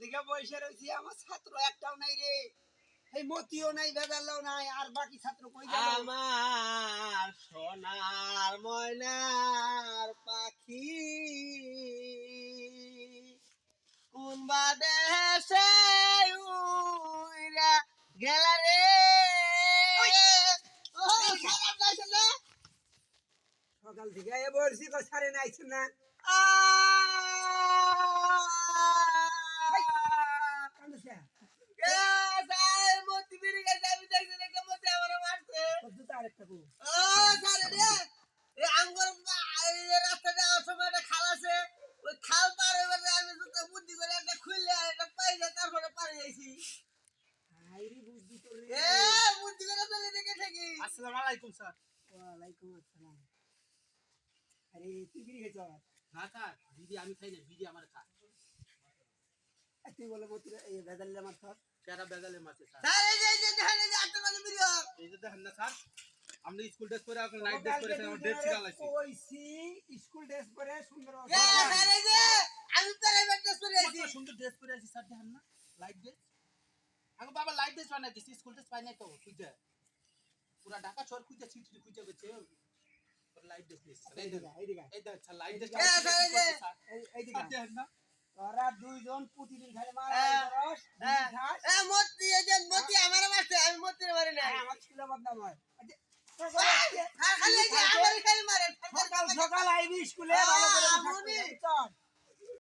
থেকে বসে রয়েছি আমার ছাত্র একটাও নাই রে এই মতিও নাই বেদাল্লাও নাই আর বাকি ছাত্র কই গেল আমার সোনার ময়নার পাখি কোন বাদেশে উইরা গেলা রে? সকাল থেকে এ বলছি কো সারে নাইছেন না আহ! কান্দছে এ, স্যার, মতি বেরিয়ে গেছে, আমি দেখছি না, কে মতি আমারে মারছে। আরেকটা ও, স্যার, রে, এই আঙ্গুর বা- এই যে রাস্তা যাওয়ার সময় একটা খাল আছে, ওই খাল পার হইবার আমি জুতা বুদ্ধি করে একটা খুললে আর একটা পাইলে তারপরে পারে যাইছি। আইরি বুদ্ধি তো এ, বুদ্ধি করে চলে দেখে থাকি। আসসালামু আলাইকুম স্যার। ওয়ালাইকুম আসসালাম। আরে তুই বিড়ি খেয়েছ? না স্যার বিডি আমি খাই না বিডি আমার খা তুই বলে মতি এই আমার সব কেরা বেজালে মাছে স্যার। স্যার, এই যে, দেখেন, এই যে আটটা বাজে বেরিয়ে। এই যে দেখেন না স্যার আমরা স্কুল ড্রেস পরে এখন নাইট ড্রেস পরে আমার ড্রেস ছিড়া লাগছে কইছি স্কুল ড্রেস পরে সুন্দর এ, স্যার, এই যে, আমি প্রাইভেট ড্রেস পরে আছি। কত সুন্দর ড্রেস পরে আছি স্যার দেখেন না। লাইট ড্রেস আগে বাবা লাইট ড্রেস বানাই দিছি স্কুল ড্রেস পাই নাই তো খুঁজে। পুরা ঢাকা শহর খুঁজে ছিটি খুঁজে গেছে লাইট ড্রেস স্যার। এই দেখেন এই দেখেন লাইট ড্রেস এই যে, দেখেন না। তোরা দুইজন প্রতিদিন খালি মার হ্যাঁ, করস হ্যাঁ। এ, মতি, এই যে, মতি আমারে মারছে, আমি মতিরে মারি নাই। আর আমার স্কুলে বদনাম হয়। সকাল সকাল আইবি স্কুলে ভালো করে